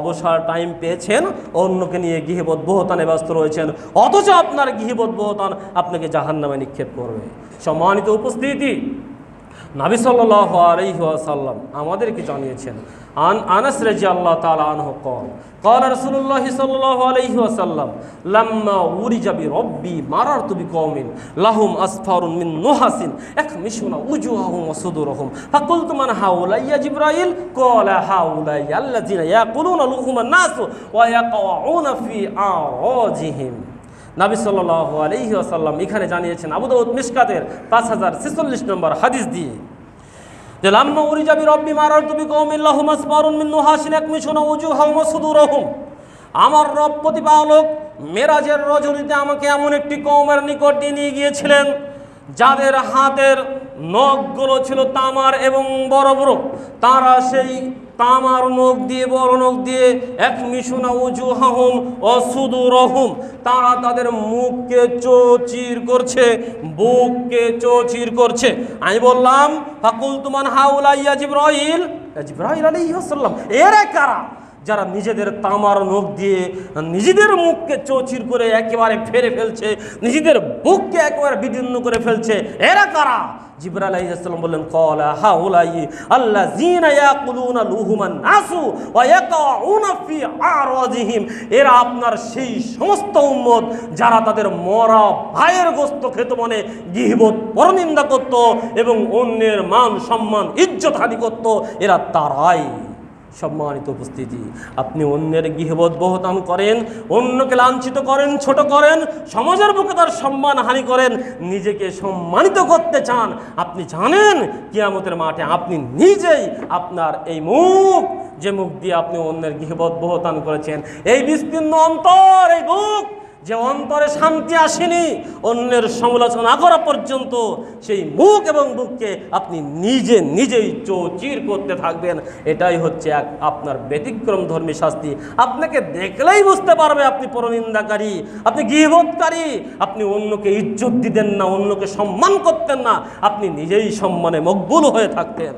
অবসর টাইম পেয়েছেন, অন্যকে নিয়ে গৃহবোধ বহতানে ব্যস্ত রয়েছেন। অথচ আপনার গৃহবোধ বহতান আপনাকে জাহান নামে নিক্ষেপ করবে। সম্মানিত উপস্থিতি। নাবি সাল্লাহ আলহিহাসাল্লাম আমাদেরকে জানিয়েছেন, আন আনস রাজি আল্লাহ তালা আনহ কল কল রসুল্লাহ সাল্লাহ আলহিহাসাল্লাম লাম্মা উরি যাবি রব্বি মারার তুবি কমিন লাহুম আসফারুন মিন নোহাসিন এক মিশুনা উজু আহম অসুদুর রহম ফাকুল তুমান হাউলাইয়া জিব্রাইল, কল হাউলাই আল্লাহ জিনা ইয়া কুলুন আলুহুমান নাসু ওয়া ইয়াকাউনা ফি আওয়াজিহিম নাবি সাল্লাহ আলহি আসাল্লাম এখানে জানিয়েছেন আবুদাউদ মিসকাতের পাঁচ হাজার ছেচল্লিশ নম্বর হাদিস দিয়ে যে, লাম্মা উরি যাবি রব্বি মারার তুমি কৌমিল্লাহু মাসবারুন মিন নুহাসিন একমিশুনা উজুহাহুম ওয়া সুদুরহুম। আমার রব প্রতিপালক মেরাজের রজনীতে আমাকে এমন একটি কৌমের নিকট নিয়ে গিয়েছিলেন, যাদের হাতের নখগুলো ছিল তামার এবং বড় বড়। তারা সেই তামার নখ দিয়ে, বড় নখ দিয়ে এক মিশুনা উজু হাহুম অসুদুরহুম তারা তাদের মুখকে চোচির করছে, বুককে চোচির করছে। আমি বললাম ফাকুল তুমান হাউলা ইয়া জিব্রাইল। জিব্রাইল আলাইহিস সালাম, এরা কারা? যারা নিজেদের তামার নখ দিয়ে নিজেদের মুখকে চৌচির করে একেবারে ফেরে ফেলছে, নিজেদের বুককে একেবারে বিদীর্ণ করে ফেলছে, এরা আলাইহিসসালাম বললেন কলা আল্লাহ নাসু এরা আপনার সেই সমস্ত যারা তাদের মরা খেত মনে পরনিন্দা করত এবং অন্যের মান সম্মান, ইজ্জত হানি করত, এরা তারাই। সম্মানিত উপস্থিতি। আপনি অন্যের গৃহবোধ বহতান করেন, অন্যকে লাঞ্ছিত করেন, ছোট করেন, সমাজের বুকে তার সম্মান হানি করেন, নিজেকে সম্মানিত করতে চান। আপনি জানেন, কিয়ামতের মাঠে আপনি নিজেই আপনার এই মুখ, যে মুখ দিয়ে আপনি অন্যের গৃহবোধ বহতান করেছেন, এই বিস্তীর্ণ অন্তর, এই বুক যে অন্তরে শান্তি আসেনি, অন্যের সমালোচনা করা পর্যন্ত সেই মুখ এবং বুককে আপনি নিজে নিজেই চৌচির করতে থাকবেন। এটাই হচ্ছে এক আপনার ব্যতিক্রম ধর্মী শাস্তি। আপনাকে দেখলেই বুঝতে পারবে আপনি পরনিন্দাকারী, আপনি গৃহবোধকারী আপনি অন্যকে ইজ্জত দিতেন না, অন্যকে সম্মান করতেন না, আপনি নিজেই সম্মানে মকবুল হয়ে থাকতেন।